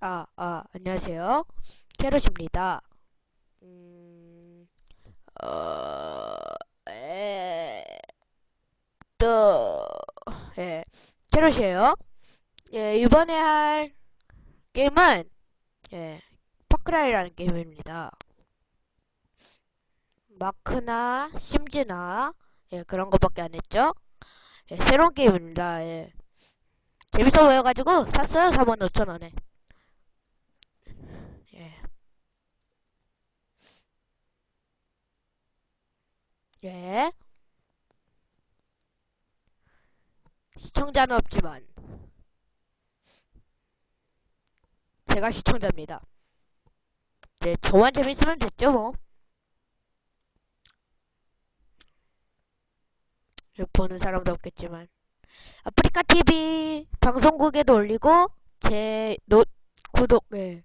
아, 아, 안녕하세요. 캐럿입니다. 음, 어, 에, 또, 예, 캐럿이에요. 예, 이번에 할 게임은, 예, 파크라이라는 게임입니다. 마크나, 심즈나, 예, 그런 거밖에 안 했죠? 예, 새로운 게임입니다. 예. 재밌어 보여가지고 샀어요. 45,000원에. 예. 예. 시청자는 없지만 제가 시청자입니다. 이제 저만 재밌으면 됐죠 뭐. 보는 사람도 없겠지만 아프리카 TV 방송국에도 올리고 제 노, 구독 예.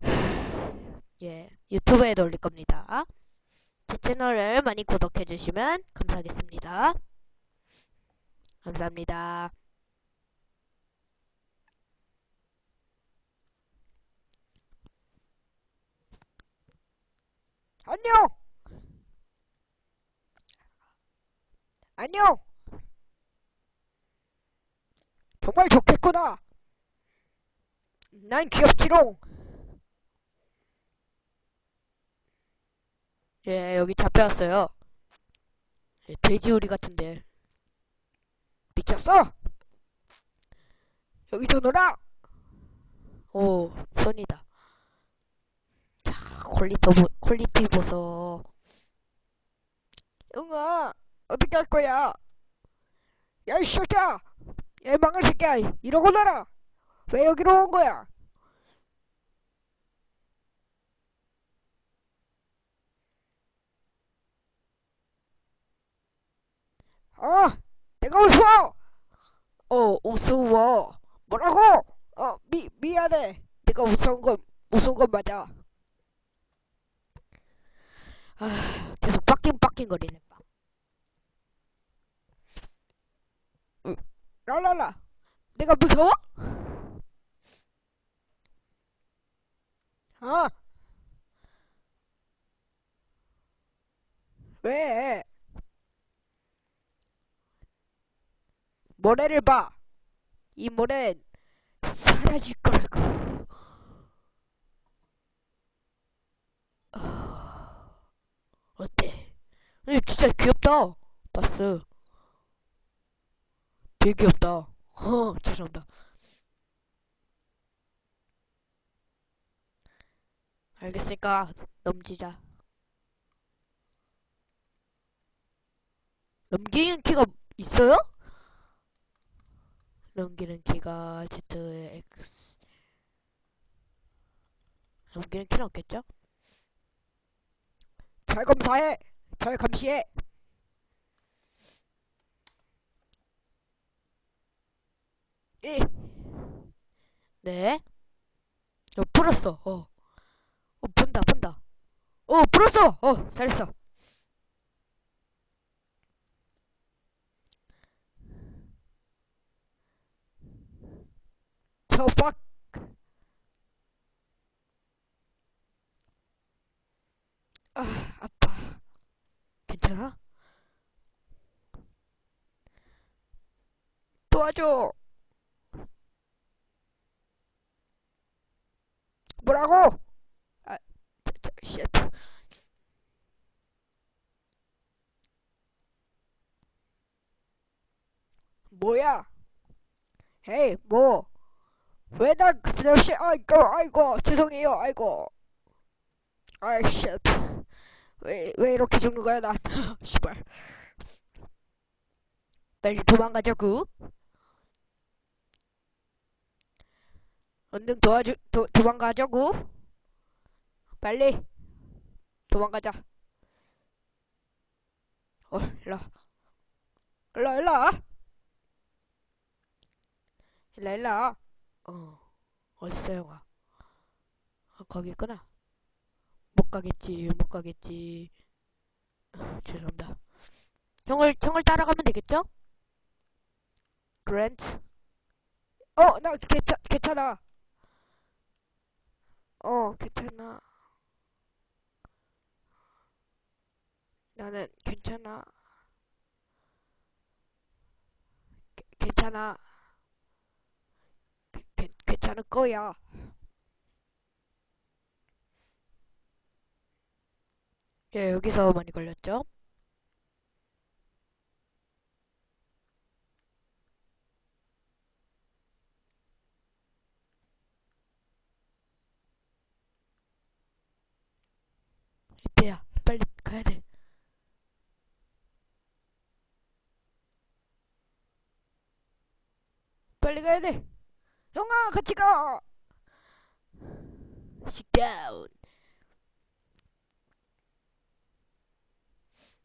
예 유튜브에도 올릴 겁니다. 제 채널을 많이 구독해 주시면 감사하겠습니다. 감사합니다. 안녕. 안녕. 정말 좋겠구나. 난 귀엽지롱. 예, 여기 잡혀왔어요. 예, 돼지우리 같은데. 미쳤어? 여기서 놀아! 오, 손이다. 야, 퀄리티, 보, 퀄리티 보소. 응아, 어떻게 할 거야? 야, 이 새끼야! 야, 이 망할 새끼야! 이러고 놀아! 왜 여기로 온 거야? 어, 내가 우스워! 어, 우스워. 뭐라고? 어, 미, 미안해. 내가 우스운 건, 우스운 건 맞아. 아, 계속 빡킹빡킹 거리네. 으, 랄랄라. 내가 무서워? 아. 왜? 모래를 봐. 이 모래는 사라질 거라고. 아, 어때? 이 진짜 귀엽다. 바스. 되게 귀엽다. 허, 죄송합니다. 알겠으니까 넘기자. 넘기는 키가 있어요? 넘기는 키가 ZX 넘기는 키는 없겠죠? 잘 검사해! 잘 감시해! 예. 네. 어, 풀었어. 어. 어, 푼다, 푼다. 어, 풀었어! 어, 잘했어. 저박 아, 아파. 괜찮아? 도와줘. 뭐라고? 아, 저, 저, 쉣. 뭐야? 헤이, 뭐? 왜나 스시 아이고 아이고 죄송해요 아이고. 아이씨 왜 왜 이렇게 죽는 거야 난. 씨발. 빨리 도망가자구. 얼른 도와주 도, 도망가자구. 빨리 도망가자. 어 일로 일로 일로 일로 일로 어, 어딨어, 형아? 아, 거기 있구나. 못 가겠지, 못 가겠지. 아, 죄송합니다. 형을, 형을 따라가면 되겠죠? 그랜트? 어, 나 괜찮, 괜찮아. 어, 괜찮아. 나는 괜찮아. 게- 괜찮아. 괜찮을 거야. 예, 여기서 많이 걸렸죠? 이때야, 빨리 가야 돼. 빨리 가야 돼. 형아, 같이 가. 식다운.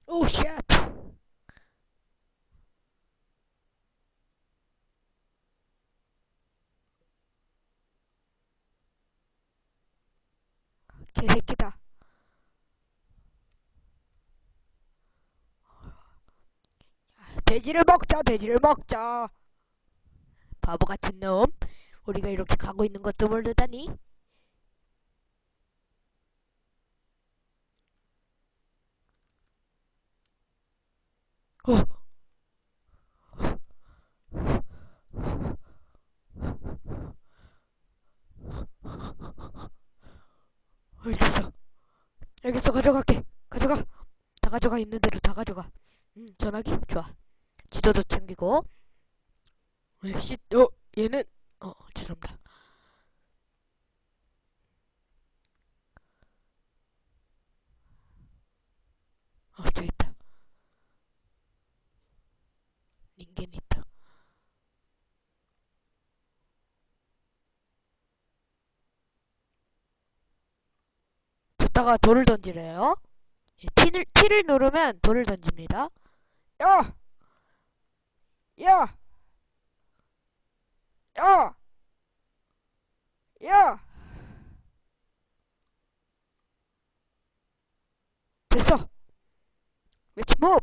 오, 쉣. 개새끼다. 돼지를 먹자, 돼지를 먹자. 바보 같은 놈. 우리가 이렇게 가고 있는 것도 모르다니. 어. 알겠어. 알겠어, 가져갈게. 가져가. 다 가져가 있는 대로 다 가져가. 음, 전화기 좋아. 지도도 챙기고. 씨, 어, 얘는 어, 죄송합니다. 어, 저 있다. 닌겐 있다. 줬다가 돌을 던지래요. 예, T를, T를 누르면 돌을 던집니다. 야! 야! 야! 야! 됐어. Let's move.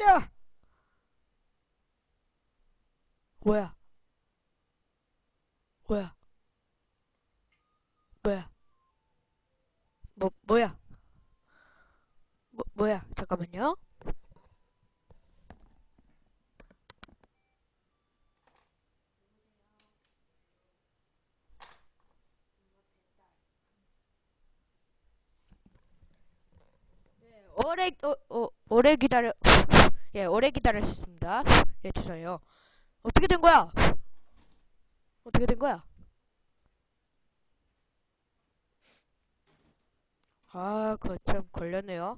야! 뭐야? 뭐야? 뭐야? 뭐 뭐야? 뭐 뭐야? 잠깐만요. 오래 어, 어, 오래 기다려 예 오래 기다리셨습니다. 예 죄송해요. 어떻게 된 거야? 어떻게 된 거야? 아, 그거 참 걸렸네요.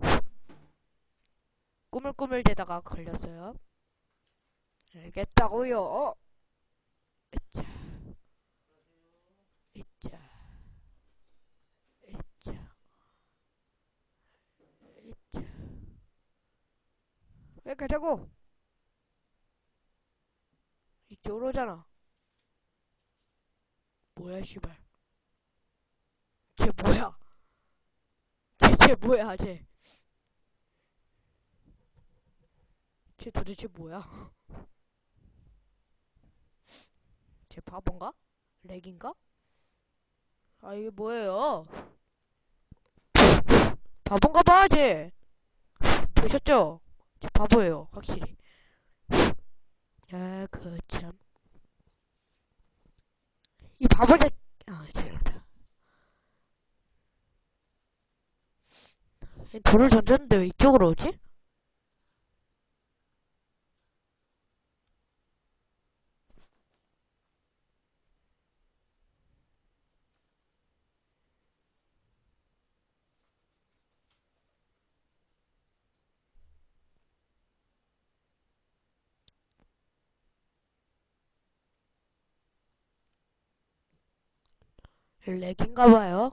꾸물꾸물 대다가 걸렸어요. 알겠다고요. 으짜, 으짜, 으짜, 으짜. 왜 가자고? 이쪽으로 오잖아. 뭐야, 씨발. 쟤 뭐야? 쟤, 쟤 뭐야, 쟤. 쟤 도대체 뭐야? 쟤 바본가? 렉인가? 아, 이게 뭐예요? 바본가 봐, 쟤. 보셨죠? 쟤 바보예요, 확실히. 아, 그, 참. 이 바보 새, 아, 죄송합니다. 얘 돌을 던졌는데 왜 이쪽으로 오지? 렉인가 봐요.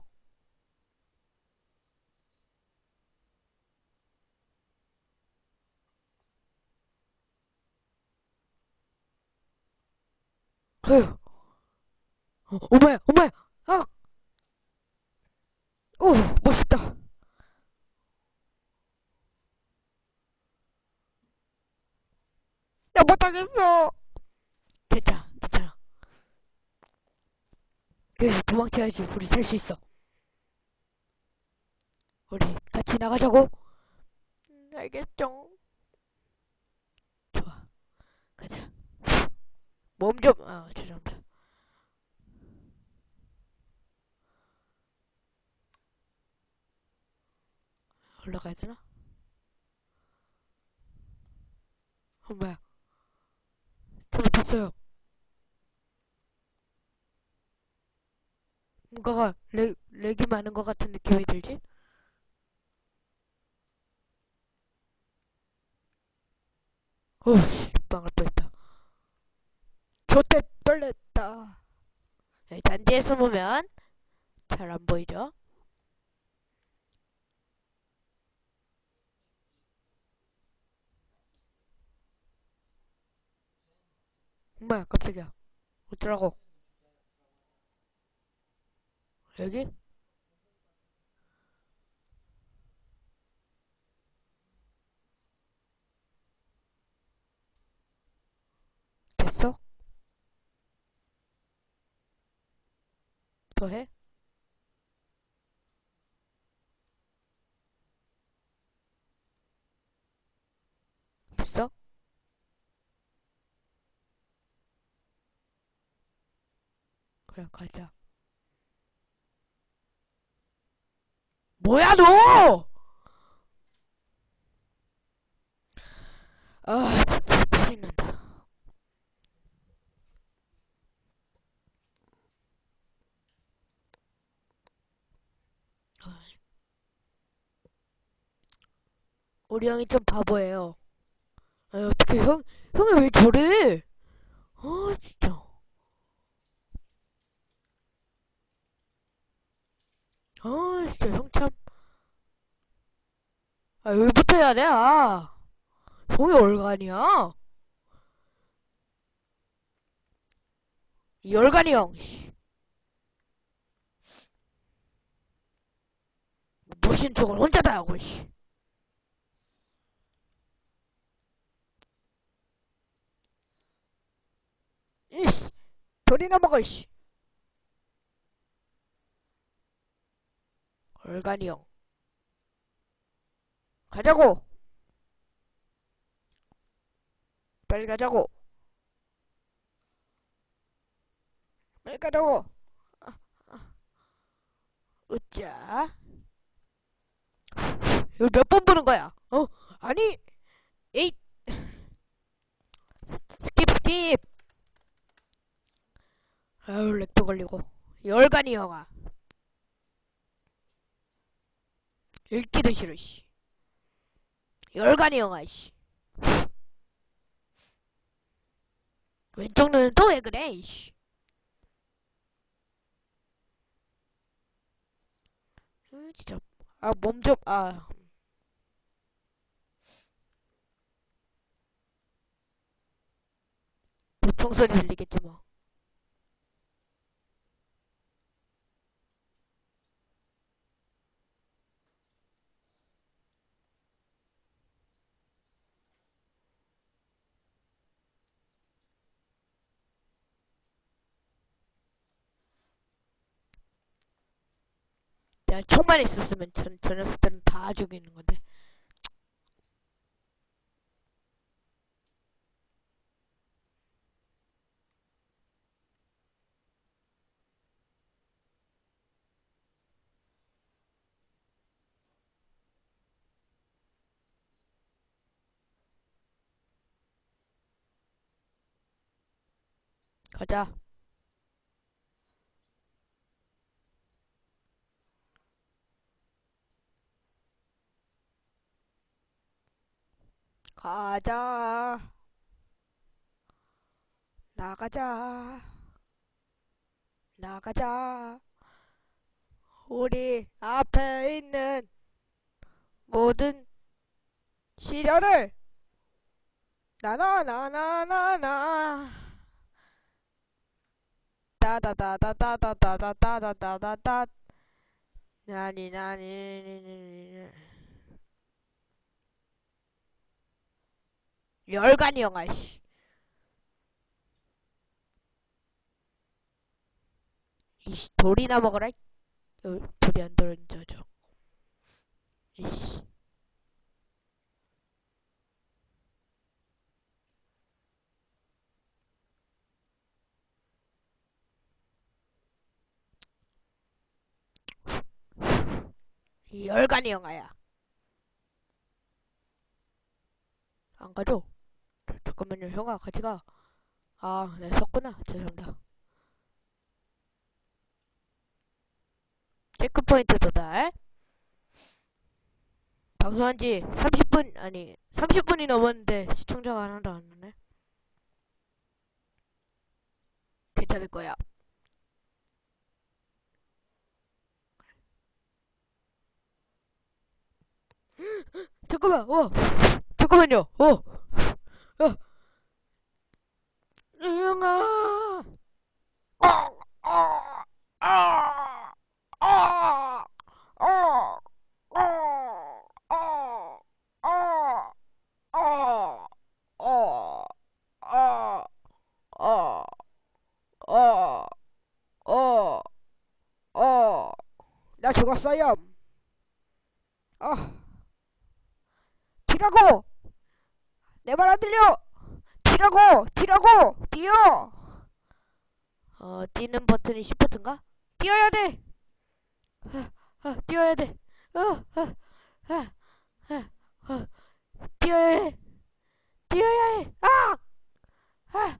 어휴. 오마야, 어, 오마야! 아! 오, 멋있다. 나 못하겠어. 괜찮아, 괜찮아. 그래서 도망쳐야지 우리 살 수 있어. 우리 같이 나가자고. 음, 알겠죠. 좋아, 가자. 몸 좀, 아, 죄송합니다. 올라가야 되나? 어, 뭐야. 잘못했어요. 뭔가가 렉, 렉이 많은 것 같은 느낌이 들지? 어우씨, 빵을 뻔했다. 좋대 떨렸다. 네, 단지에서 보면 잘 안 보이죠? 뭐야, 깜짝이야. 어쩌라고? 여기? 됐어? 더 해? 됐어? 그래, 가자. 뭐야, 너! 아, 진짜 짜증난다. 우리 형이 좀 바보예요. 아, 어떻게 형, 형이 왜 저래? 아, 진짜. 아, 진짜 형 참. 아, 여기부터 해야 돼, 아. 형이 얼간이야? 이 얼간이 형, 씨. 모신 척을 혼자 다 하고, 씨. 이씨, 돌이나 먹어, 씨. 얼간이 형. 가자고! 빨리 가자고! 빨리 가자고! 아, 아. 으짜. 이거 몇 번 보는 거야? 어? 아니! 에잇! 스- 스킵, 스킵! 아유, 렉도 걸리고. 열간이 형아. 읽기도 싫어, 씨. 열간이 영화, 씨. 왼쪽 눈은 또 왜 그래, 씨. 음, 진짜. 아, 몸 좀, 아. 총소리 들리겠지, 뭐. 내가 총만 있었으면 전, 저 녀석들은 다 죽이는 건데. 가자. 가자. 나가자. 나가자. 우리 앞에 있는 모든 시련을 나나나나나나 따다다다다다다다다다다다 나니 나니 열간이 영화 씨. 이씨 돌이나 먹어라. 어, 돌이 안 던져져. 이씨. 열간이 영화야. 안 가죠? 자, 잠깐만요, 형아, 같이 가. 아, 네, 섰구나. 죄송합니다. 체크포인트 도달. 방송한 지 30분, 아니, 30분이 넘었는데 시청자가 하나도 안 오네. 괜찮을 거야. 잠깐만, 어! 잠깐만요, 어! 어! 이영아! 어! 어! 아! 아! 아! 아! 아! 아! 아! 아! 아! 아! 아! 어! 어! 나 죽었어요. 아! 뛰라고! 내 말 안 들려! 뛰라고! 뛰라고! 뛰어! 어, 뛰는 버튼이 시프트인가? 뛰어야 돼! 아, 아, 뛰어야 돼! 어, 아, 아, 아, 아, 뛰어야 해! 뛰어야 해! 아! 아!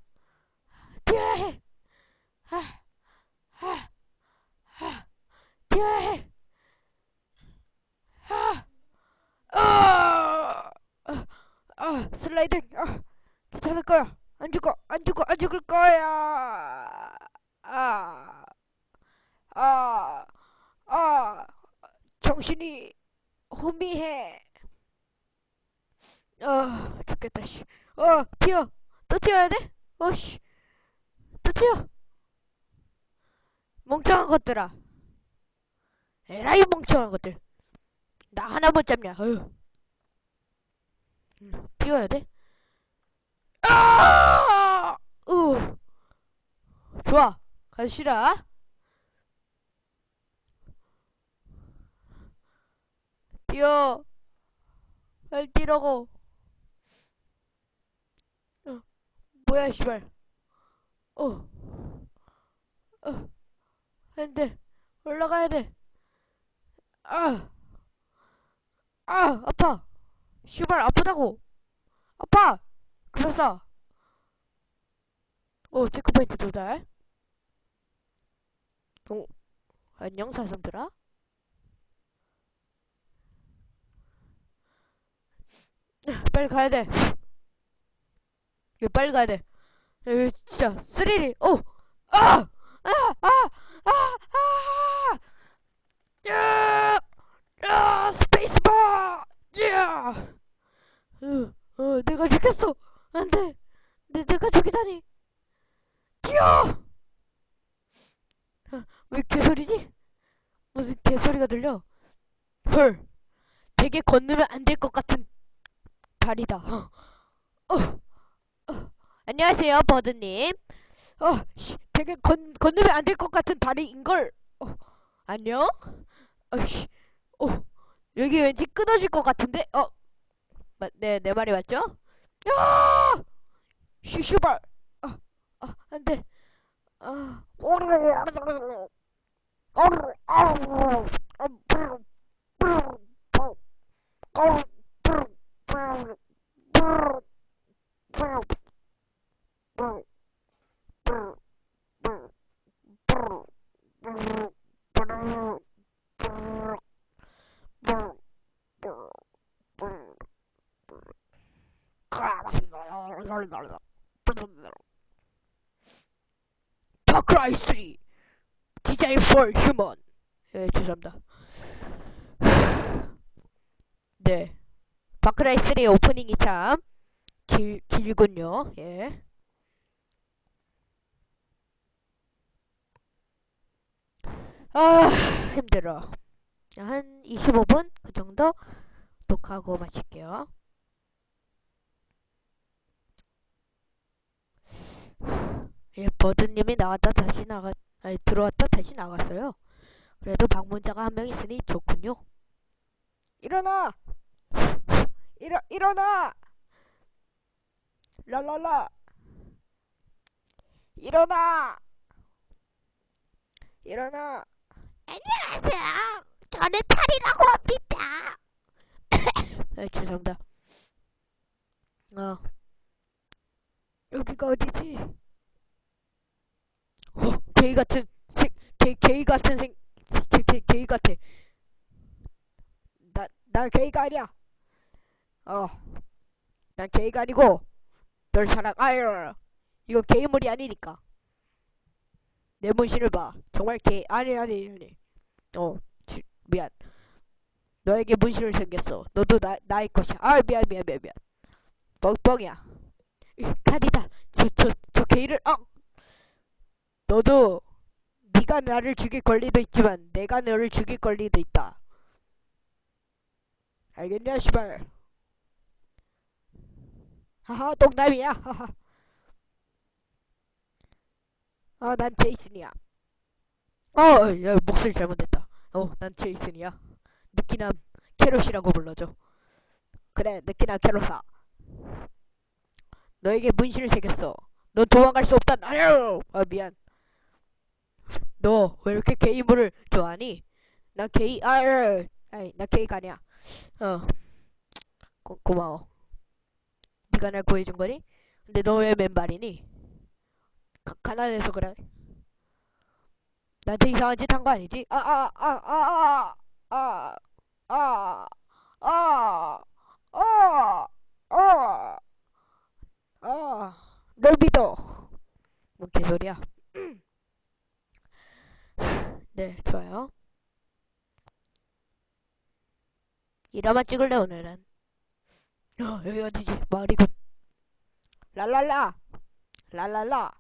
뛰어야 해! 아! 아! 아! 뛰어야 해! 아! 아! 아! 아! 슬라이딩! 거야! 안 죽어! 안 죽어! 안 죽을 거야! 아! 아! 아! 정신이 혼미해! 아! 죽겠다, 씨. 어! 튀어! 또 튀어야 돼? 어, 씨. 또 튀어! 멍청한 것들아! 에라이 멍청한 것들! 나 하나 못 잡냐, 어휴. 음, 튀어야 돼? 아! 으. 좋아. 가시라. 뛰어. 빨리 뛰라고. 어. 뭐야, 씨발. 어. 어. 안 돼. 올라가야 돼. 아. 아, 아파. 씨발, 아프다고. 아파. 그래서 오 체크포인트 도달 오 안녕 사슴들아 빨리 가야돼 빨리 가야돼 여기 진짜 스릴이 오! 아! 아! 아! 아! 아! 야! 야! 스페이스바! 야! 어, 어, 내가 죽겠어! 안 돼! 내, 내가 죽이다니! 뛰어! 아, 왜 개소리지? 무슨 개소리가 들려? 헐! 되게 건너면 안 될 것 같은 다리다. 어, 어, 어. 안녕하세요, 버드님. 어, 씨, 되게 건, 건너면 안 될 것 같은 다리인걸. 어, 안녕? 어, 씨, 어, 여기 왠지 끊어질 것 같은데? 어, 마, 네, 내 말이 맞죠? 야! 시슈발. 아, 아, 안 돼. 아. 파 크라이 3 디자인 for 휴먼 예 죄송합니다 네 파크라이 3 오프닝이 참 길, 길군요 예 아, 힘들어. 한 25분? 그 정도? 녹하고 마실게요. 예, 버드님이 나갔다 다시 나가, 아니, 들어왔다 다시 나갔어요. 그래도 방문자가 한 명 있으니 좋군요. 일어나! 일어, 일어나! 랄랄라! 일어나! 일어나! 안녕하세요. 저는 탈이라고 합니다. 아, 죄송합니다. 어. 여기가 어디지? 어, 게이 같은 생, 게, 게이 같은 생, 게, 게, 게이 같아. 나, 나 게이가 아니야. 어. 난 게이가 아니고, 널 사랑, 아유. 이거 게이물이 아니니까. 내 문신을 봐. 정말 게이, 아니, 아니, 아니. 어, 지, 미안. 너에게 문신을 생겼어. 너도 나, 나의 것이야. 아, 미안, 미안, 미안, 미안. 뻥뻥이야. 이, 칼이다. 저, 저, 저 게이를, 어! 너도, 네가 나를 죽일 권리도 있지만, 내가 너를 죽일 권리도 있다. 알겠냐, 시발. 하하, 농담이야. 하하. 아, 난 제이슨이야. 어, 야, 목소리 잘못했다. 어, 난 제이슨이야. 느끼남 캐롯이라고 불러줘. 그래, 느끼남 캐롯아. 너에게 문신을 새겼어. 넌 도망갈 수 없다. 아유, 아 미안. 너 왜 이렇게 게이물을 좋아하니? 난 게이, 아유, 아이, 나 게이가 아니야. 어, 고, 고마워. 네가 날 구해준 거니? 근데 너 왜 맨발이니? 가, 가난해서 그래. 나한테 이상한 짓 한 거 아니지? 아, 아, 아, 아, 아, 아, 아, 아, 아, 아, 아, 개소리야? 네, 좋아요. 이라마 찍을래 오늘은. 어, 여기 어디지? 마을이군. 랄랄라, 랄랄라.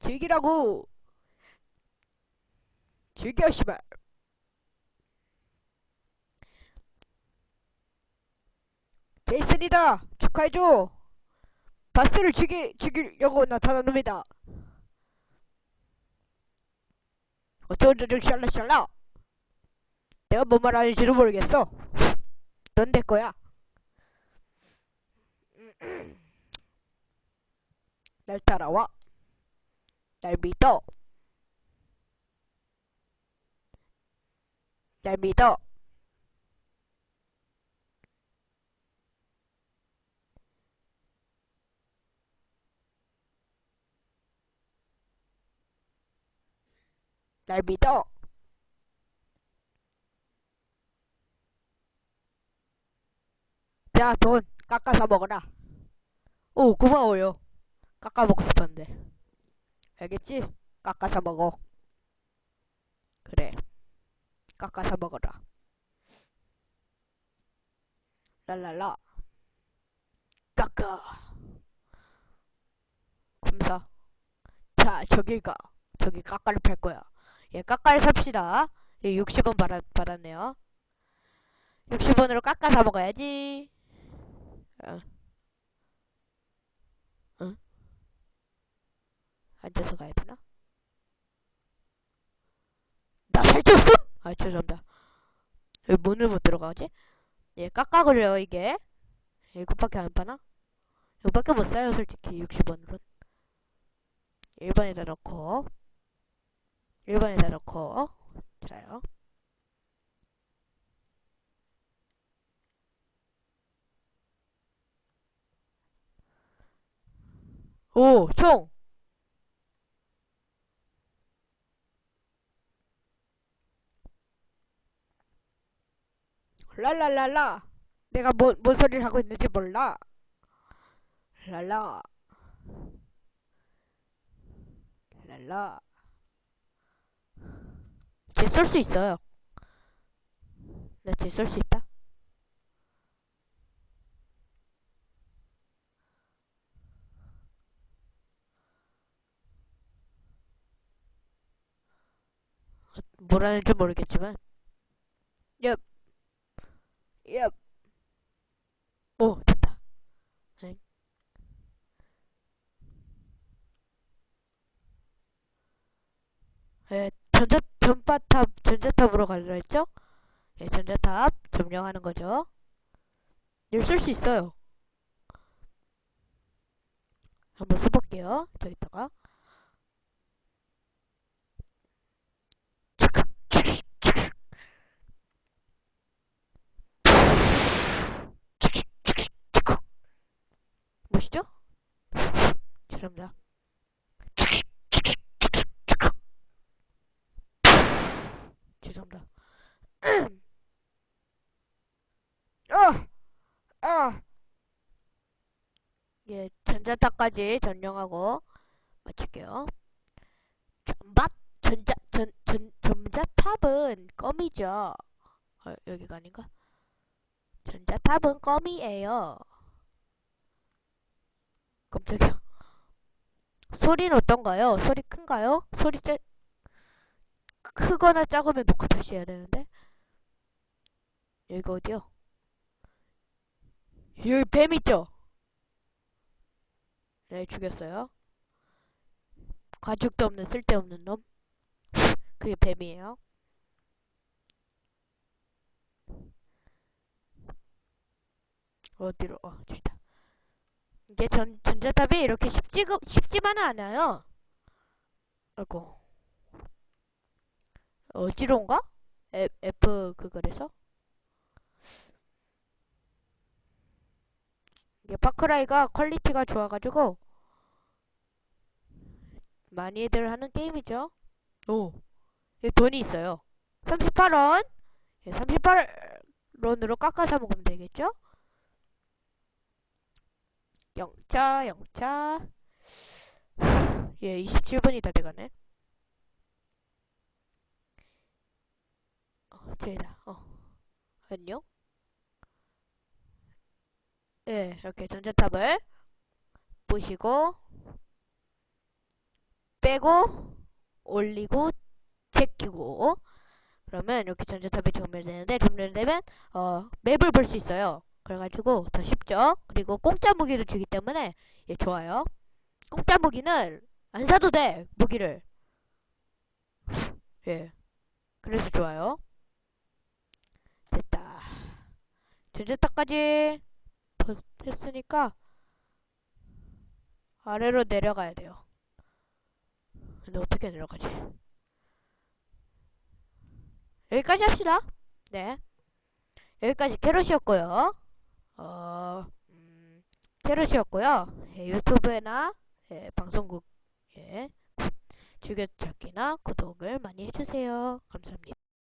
즐기라고. 즐겨 씨발. 제이슨이다. 축하해줘. 바스를 죽이 죽이려고 나타난 놈이다. 어쩌고저쩌고 샬라샬라. 내가 뭔 말 하는지도 모르겠어. 넌 내 거야. 날 따라와. 날 믿어. 날 믿어. 날 믿어. 자, 돈 깎아서 먹어라. 오, 고마워요. 깎아 먹고 싶었는데. 알겠지? 깎아서 먹어. 그래. 깎아서 먹어라. 랄랄라. 깎아. 검사. 자, 저길 가. 저기 깎아를 팔 거야. 예, 깎아를 삽시다. 예, 60원 받았, 받았네요. 60원으로 깎아서 먹어야지. 어. 응? 앉아서 가야 되나? 나 살쪘음! 아, 죄송합니다. 왜 문을 못 들어가지? 예, 깎아그래요, 이게. 예, 이것밖에 안 파나? 이거밖에 못 사요, 솔직히, 60원으로. 1번에다 넣고. 1번에다 넣고. 자요. 오, 총! 랄랄랄라. 내가 뭐, 뭔 소리를 하고 있는지 몰라. 랄라. 랄라. 쟤 쏠 수 있어요. 나쟤 쏠 수 있다. 어, 뭐라는지 모르겠지만. 엽. 엽. 오, 됐다. 엥. 예, 전자 전파탑 전자탑으로 가려 했죠? 예, 전자탑 점령하는 거죠. 쓸수 있어요. 한번 써볼게요. 저기다가 보시죠? 죄송합니다. 죄송합니다. 아! 아! 예, 전자탑까지 점령하고 마칠게요. 전밭 전자 전, 전 전자탑은 껌이죠. 어, 여기가 아닌가? 전자탑은 껌이에요. 깜짝이야. 소리는 어떤가요? 소리 큰가요? 소리 짜 크거나 작으면 녹화 다시 해야 되는데. 여기가 어디요? 여기 뱀 있죠? 네, 죽였어요. 가죽도 없는 쓸데없는 놈. 그게 뱀이에요. 어디로? 어, 저기다. 이게 전, 전자탑이 이렇게 쉽지, 쉽지만은 않아요. 아이고. 어지러운가? F, 그거래서? 이게 파크라이가 퀄리티가 좋아가지고 많이들 하는 게임이죠. 오, 여기 돈이 있어요. 38원. 예, 38원으로 깎아서 먹으면 되겠죠? 영차, 영차. 예, 27분이 다 돼가네. 어, 저기다. 어. 안녕? 예, 이렇게 전자탑을 보시고, 빼고, 올리고, 제끼고, 그러면 이렇게 전자탑이 점멸되는데, 점멸되면, 어, 맵을 볼 수 있어요. 그래가지고 더 쉽죠? 그리고 공짜 무기를 주기 때문에, 예, 좋아요. 공짜 무기는 안 사도 돼, 무기를. 예. 그래서 좋아요. 됐다. 전자탑까지 더 했으니까 아래로 내려가야 돼요. 근데 어떻게 내려가지? 여기까지 합시다. 네. 여기까지 캐럿이었고요. 어, 음, 캐럿이었고요. 예, 유튜브나 예, 방송국 예, 즐겨찾기나 구독을 많이 해주세요. 감사합니다.